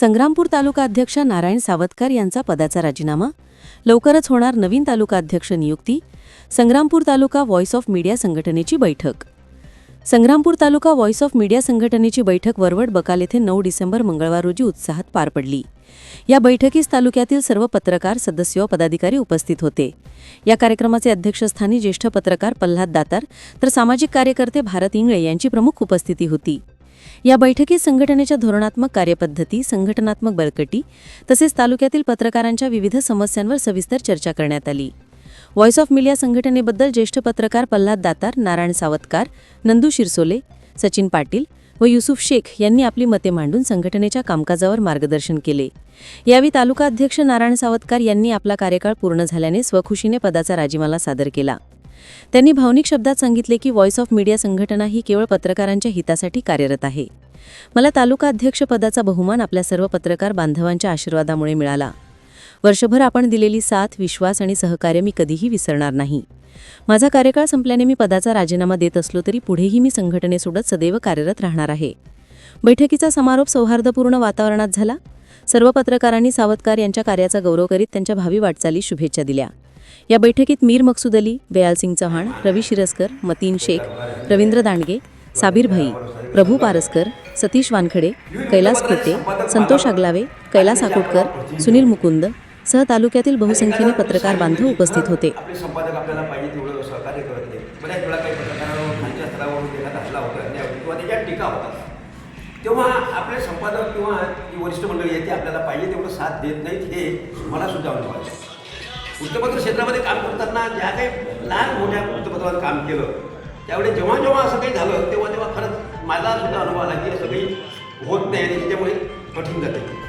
संग्रामपूर तालुका अध्यक्ष नारायण सावतकर यांचा पदाचा राजीनामा. लवकरच होणार नवीन तालुका अध्यक्ष नियुक्ती. Sangrampur taluka voice of media संघटनेची बैठक. Sangrampur taluka voice of media संघटनेची बैठक वरवड बकाल येथे नऊ डिसेंबर मंगळवार रोजी उत्साहात पार पडली. या बैठकीस तालुक्यातील सर्व पत्रकार सदस्य व पदाधिकारी उपस्थित होते. या कार्यक्रमाचे अध्यक्षस्थानी ज्येष्ठ पत्रकार प्रल्हाद दातार तर सामाजिक कार्यकर्ते भारत इंगळे यांची प्रमुख उपस्थिती होती. या बैठकीत संघटनेच्या धोरणात्मक कार्यपद्धती संघटनात्मक बळकटी तसेच तालुक्यातील पत्रकारांच्या विविध समस्यांवर सविस्तर चर्चा करण्यात आली. व्हॉइस ऑफ मीडिया संघटनेबद्दल ज्येष्ठ पत्रकार प्रल्हाद दातार नारायण सावतकार नंदू शिरसोले सचिन पाटील व युसुफ शेख यांनी आपली मते मांडून संघटनेच्या कामकाजावर मार्गदर्शन केले. यावेळी तालुका अध्यक्ष नारायण सावतकार यांनी आपला कार्यकाळ पूर्ण झाल्याने स्वखुशीने पदाचा राजीनामा सादर केला. त्यांनी भावनिक शब्दात सांगितले की व्हॉइस ऑफ मीडिया संघटना ही केवळ पत्रकारांच्या हितासाठी कार्यरत आहे. मला तालुका अध्यक्ष पदाचा बहुमान आपल्या सर्व पत्रकार बांधवांच्या आशीर्वादामुळे मिळाला. वर्षभर आपण दिलेली साथ विश्वास आणि सहकार्य मी कधीही विसरणार नाही. माझा कार्यकाळ संपल्याने मी पदाचा राजीनामा देत असलो तरी पुढेही मी संघटनेसोबत सदैव कार्यरत राहणार आहे. बैठकीचा समारोप सौहार्दपूर्ण वातावरणात झाला. सर्व पत्रकारांनी सावतकार यांच्या कार्याचा गौरव करीत त्यांच्या भावी वाटचाली शुभेच्छा दिल्या. या बैठकीत मीर मकसूद अली बयालसिंग चव्हाण रवी शिरस्कर मतीन शेख रवींद्र दांडगे साबीर भाई प्रभू पारसकर सतीश वानखडे कैलास खोटे संतोष आगलावे कैलास आकोटकर सुनील मुकुंद सह तालुक्यातील बहुसंख्येने पत्रकार बांधव उपस्थित होते. तेव्हा आपले संपादक किंवा वरिष्ठ मंडळी आहे ती आपल्याला पाहिजे तेवढं साथ देत नाहीत हे मला सुद्धा अनुभव वृत्तपत्र क्षेत्रामध्ये काम करताना ज्या काही लहान मोठ्या वृत्तपत्रात काम केलं त्यावेळी जेव्हा जेव्हा असं काही झालं तेव्हा तेव्हा खरंच माझा सुद्धा अनुभव आला की असं काही होत नाही आणि त्याच्यामुळे कठीण जाते.